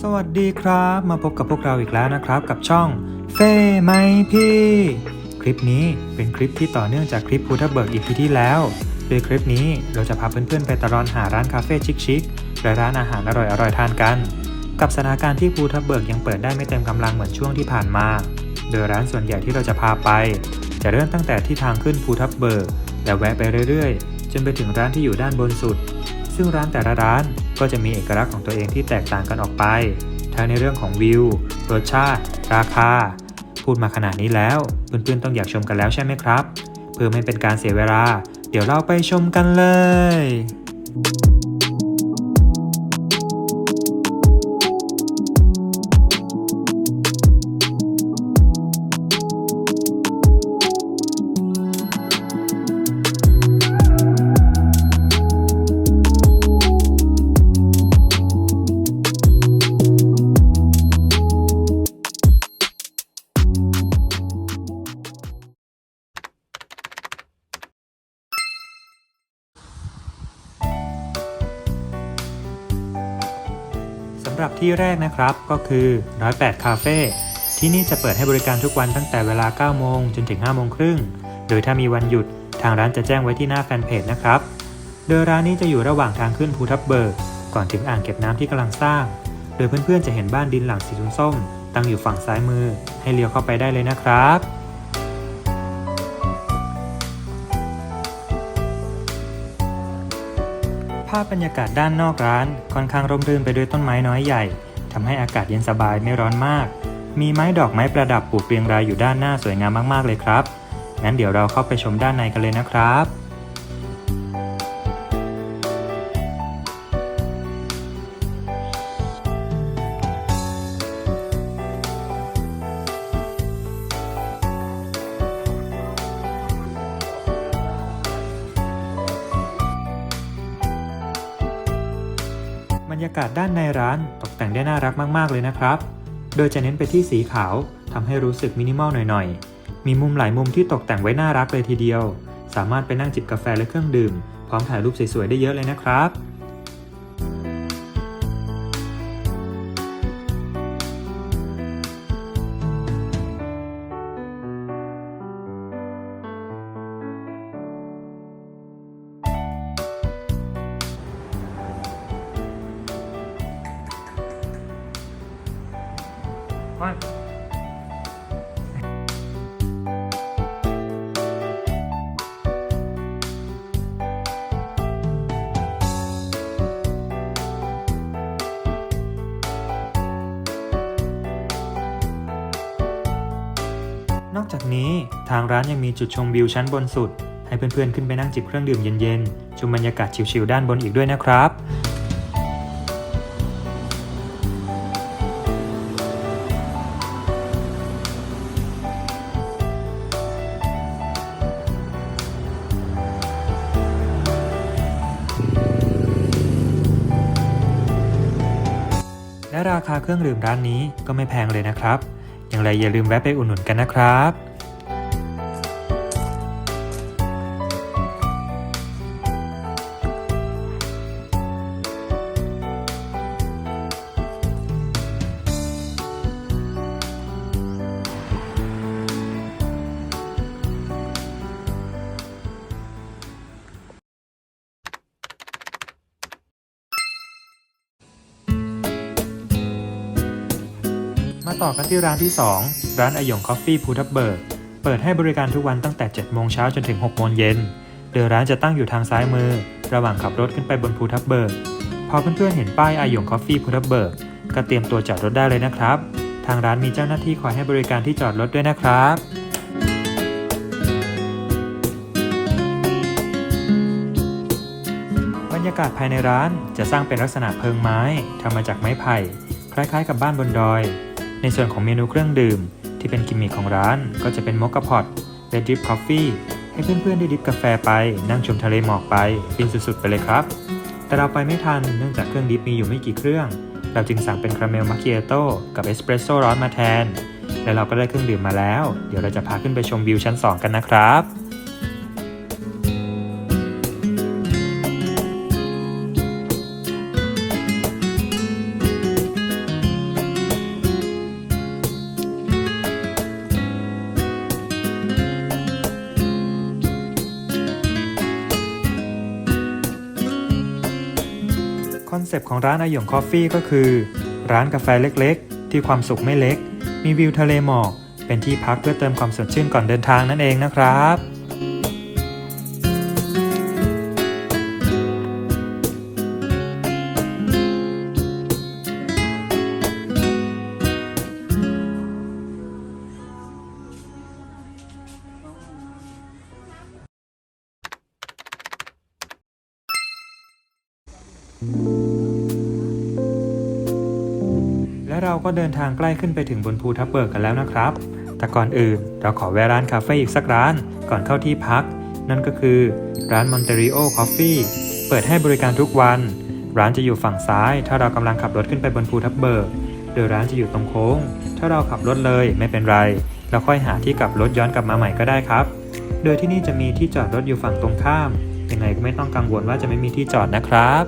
สวัสดีครับ มาพบกับพวกเราอีกแล้วนะครับ กับช่องเฟ่ไหมพี่ คลิปนี้เป็นคลิปที่ต่อเนื่องจากคลิปพูทับเบิร์กอีพีที่แล้ว โดยคลิปนี้เราจะพาเพื่อนๆไปตะลอนหาร้านคาเฟ่ชิคๆและร้านอาหารอร่อยๆทานกัน กับสถานการณ์ที่ภูทับเบิกยังเปิดได้ไม่เต็มกำลังเหมือนช่วงที่ผ่านมา โดยร้านส่วนใหญ่ที่เราจะพาไป จะเริ่มตั้งแต่ที่ทางขึ้นภูทับเบิกและแวะไปเรื่อยๆ จนไปถึงร้านที่อยู่ด้านบนสุด ซึ่งร้านแต่ละร้าน ก็จะมีเอกลักษณ์ของตัวเองที่แตกต่างกันออกไป ทั้งในเรื่องของวิว รสชาติ ราคา พูดมาขนาดนี้แล้วเพื่อนๆต้องอยากชมกันแล้วใช่ไหมครับ เพื่อไม่เป็นการเสียเวลา เดี๋ยวเราไปชมกันเลย ที่แรกนะครับก็คือ 108 คาเฟ่ที่นี่จะเปิดให้บริการทุกวันตั้งแต่เวลา 9 โมงจนถึง 5 โมงครึ่ง โดยถ้ามีวันหยุดทางร้านจะแจ้งไว้ที่หน้าแฟนเพจนะครับ โดยร้านนี้จะอยู่ระหว่างทางขึ้นภูทับเบิก ก่อนถึงอ่างเก็บน้ำที่กำลังสร้าง โดยเพื่อนๆจะเห็นบ้านดินหลังสีส้มตั้งอยู่ฝั่งซ้ายมือ ให้เลี้ยวเข้าไปได้เลยนะครับ ภาพบรรยากาศด้านนอกร้านค่อนข้างร่มรื่นไปด้วยต้นไม้น้อยใหญ่ทำให้อากาศเย็นสบายไม่ร้อนมาก มีไม้ดอกไม้ประดับปลูกเรียงรายอยู่ด้านหน้าสวยงามมากๆเลยครับ งั้นเดี๋ยวเราเข้าไปชมด้านในกันเลยนะครับากาศด้านในร้านตกแต่งได้น่ารักมากๆเลยนะครับ โดยจะเน้นไปที่สีขาวทำให้รู้สึกมินิมอลหน่อยๆ มีมุมหลายมุมที่ตกแต่งไว้น่ารักเลยทีเดียว สามารถไปนั่งจิบกาแฟและเครื่องดื่ม พร้อมถ่ายรูปสวยๆได้เยอะเลยนะครับ นอกจากนี้ทางร้านยังมีจุดชมวิวชั้นบนสุด ให้เพื่อนๆขึ้นไปนั่งจิบเครื่องดื่มเย็นๆ ชมบรรยากาศชิลๆด้านบนอีกด้วยนะครับ และราคาเครื่องดื่มร้านนี้ก็ไม่แพงเลยนะครับ อย่างไรอย่าลืมแวะไปอุดหนุนกันนะครับ มาต่อกันที่ร้านที่ 2 ร้านอหยงคอฟฟี่ภูทับเบิกเปิดให้บริการทุกวันตั้งแต่ 7 โมงเช้าจนถึง 6 โมงเย็น โดยร้านจะตั้งอยู่ทางซ้ายมือ ระหว่างขับรถขึ้นไปบนภูทับเบิกพอเพื่อนๆเห็นป้ายอหยงคอฟฟี่ภูทับเบิกก็เตรียมตัวจอดรถได้เลยนะครับ ทางร้านมีเจ้าหน้าที่คอยให้บริการที่จอดรถด้วยนะครับบรรยากาศภายในร้านจะสร้างเป็นลักษณะเพิงไม้ทำมาจากไม้ไผ่ คล้ายๆกับบ้านบนดอย ในส่วนของเมนูเครื่องดื่ม ที่เป็นกิมมิคของร้านก็จะเป็นมอคกาพอตและดริปคอฟฟี่ให้เพื่อนๆได้ดริปกาแฟไป นั่งชมทะเลหมอกไปฟินสุดๆ ไปเลยครับ แต่เราไปไม่ทันเนื่องจากเครื่องดริปมีอยู่ไม่กี่เครื่อง เราจึงสั่งเป็นคาราเมลมาคิเอโต้กับเอสเปรสโซ่ร้อนมาแทน และเราก็ได้เครื่องดื่มมาแล้ว เดี๋ยวเราจะพาขึ้นไปชมวิวชั้น 2 กันนะครับ เซปต์ของร้านอาหยงคอฟฟี่ก็คือ ร้านกาแฟเล็กๆ ที่ความสุขไม่เล็ก มีวิวทะเลหมอก เป็นที่พักเพื่อเติมความสดชื่นก่อนเดินทางนั่นเองนะครับ และเราก็เดินทางใกล้ขึ้นไปถึงบนภูทับเบิกกันแล้วนะครับ แต่ก่อนอื่นเราขอแวะร้านคาเฟ่อีกสักร้านก่อนเข้าที่พัก นั่นก็คือร้าน Monterio Coffee เปิดให้บริการทุกวัน ร้านจะอยู่ฝั่งซ้าย ถ้าเรากำลังขับรถขึ้นไปบนภูทับเบิก โดยร้านจะอยู่ตรงโค้ง ถ้าเราขับรถเลยไม่เป็นไร เราค่อยหาที่กลับรถย้อนกลับมาใหม่ก็ได้ครับ โดยที่นี่จะมีที่จอดรถอยู่ฝั่งตรงข้าม ยังไงก็ไม่ต้องกังวลว่าจะไม่มีที่จอดนะครับ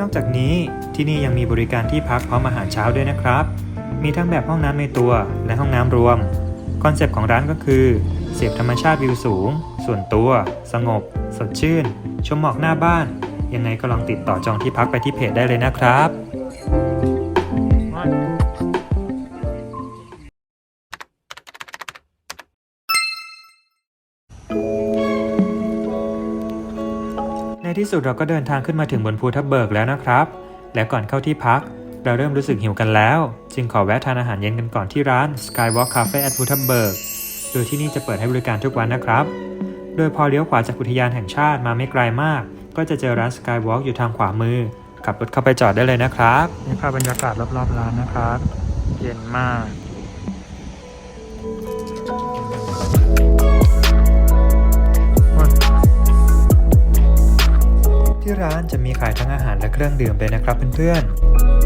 นอกจากนี้ ที่นี่ยังมีบริการที่พักพร้อมอาหารเช้าด้วยนะครับ มีทั้งแบบห้องน้ำในตัวและห้องน้ำรวม คอนเซปต์ของร้านก็คือ เสพธรรมชาติวิวสูง ส่วนตัว สงบ สดชื่น ชมหมอกหน้าบ้าน ยังไงก็ลองติดต่อจองที่พักไปที่เพจได้เลยนะครับในที่สุดเราก็เดินทางขึ้นมาถึงบนภูทับเบิกแล้วนะครับ และก่อนเข้าที่พัก เราเริ่มรู้สึกหิวกันแล้ว จึงขอแวะทานอาหารเย็นกันก่อนที่ร้าน Skywalk Cafe at Wuttenberg โดยที่นี่จะเปิดให้บริการทุกวันนะครับ โดยพอเลี้ยวขวาจากอุทยานแห่งชาติมาไม่ไกลมาก ก็จะเจอร้าน Skywalk อยู่ทางขวามือ ขับรถเข้าไปจอดได้เลยนะครับ นี่ภาพบรรยากาศรอบๆร้านนะครับ เย็นมาก ร้านจะมีขายทั้งอาหารและเครื่องดื่มเลยนะครับเพื่อนๆ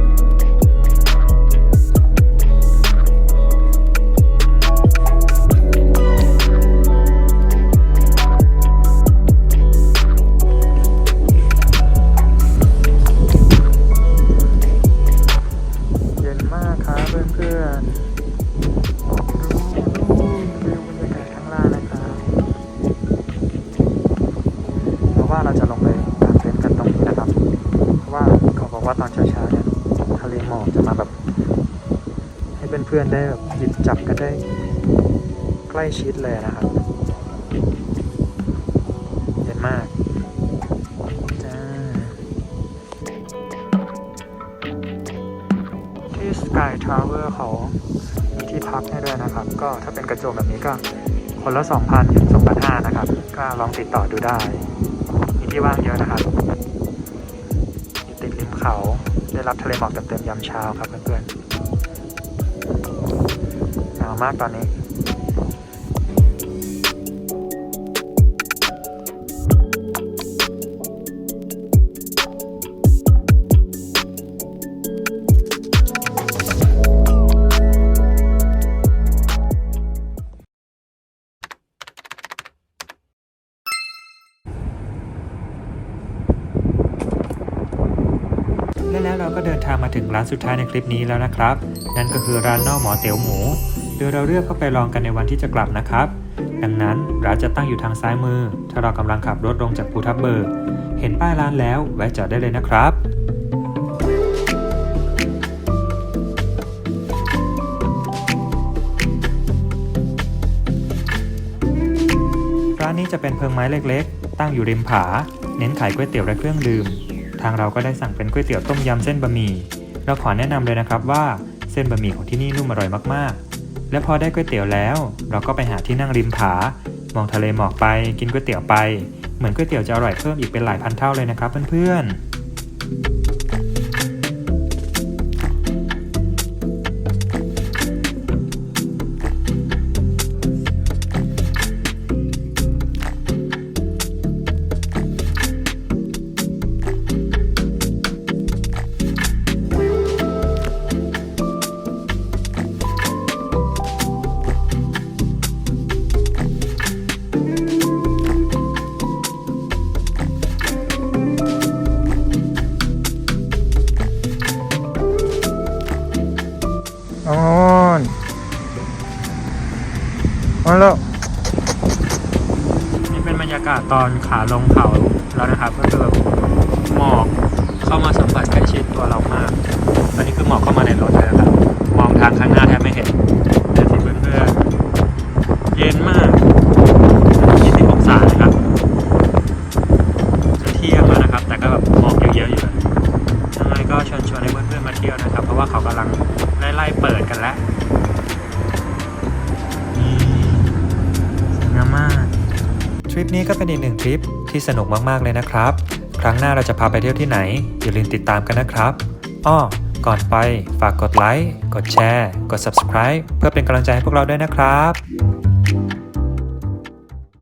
เพื่อนๆได้แบบหยิบจับกันได้ใกล้ชิดเลยนะครับเย็นมากจ้าที่ Sky Tower เขามีที่พักให้ด้วยนะครับ ก็ถ้าเป็นกระโจมแบบนี้ก็คนละ 2,000ถึง2,500นะครับ ก็ลองติดต่อดูได้มีที่ว่างเยอะนะครับอยู่ติดริมเขาได้รับทะเลหมอกเต็มๆยามเช้าครับเพื่อนๆหนาวมากตอนนี้และแล้วเราก็เดินทางมาถึงร้านสุดท้ายในคลิปนี้แล้วนะครับ นั่นก็คือร้านนอกหมอเตี๋ยวหมู ดยเราเลือกเข้าไปลองกันในวันที่จะกลับนะครับ ดังนั้นร้านจะตั้งอยู่ทางซ้ายมือ ถ้าเรากำลังขับรถลงจากภูทับเบิก เห็นป้ายร้านแล้วแวะจอดได้เลยนะครับร้านนี้จะเป็นเพิงไม้เล็กๆ ตั้งอยู่ริมผา เน้นขายก๋วยเตี๋ยวและเครื่องดื่ม ทางเราก็ได้สั่งเป็นก๋วยเตี๋ยวต้มยำเส้นบะหมี่ เราขอแนะนำเลยนะครับว่าเส้นบะหมี่ของที่นี่นุ่มอร่อยมากๆ และพอได้ก๋วยเตี๋ยวแล้ว เราก็ไปหาที่นั่งริมผา มองทะเลหมอกไป กินก๋วยเตี๋ยวไป เหมือนก๋วยเตี๋ยวจะอร่อยเพิ่มอีกเป็นหลายพันเท่าเลยนะครับเพื่อนๆ เปิดกันแล้วนี่สวยงามมาก ทริปนี้ก็เป็นอีกหนึ่งทริปที่สนุกมากๆเลยนะครับ ครั้งหน้าเราจะพาไปเที่ยวที่ไหน อย่าลืมติดตามกันนะครับอ้อก่อนไปฝากกดไลค์ กดแชร์ กด subscribe เพื่อเป็นกำลังใจให้พวกเราด้วยนะครับ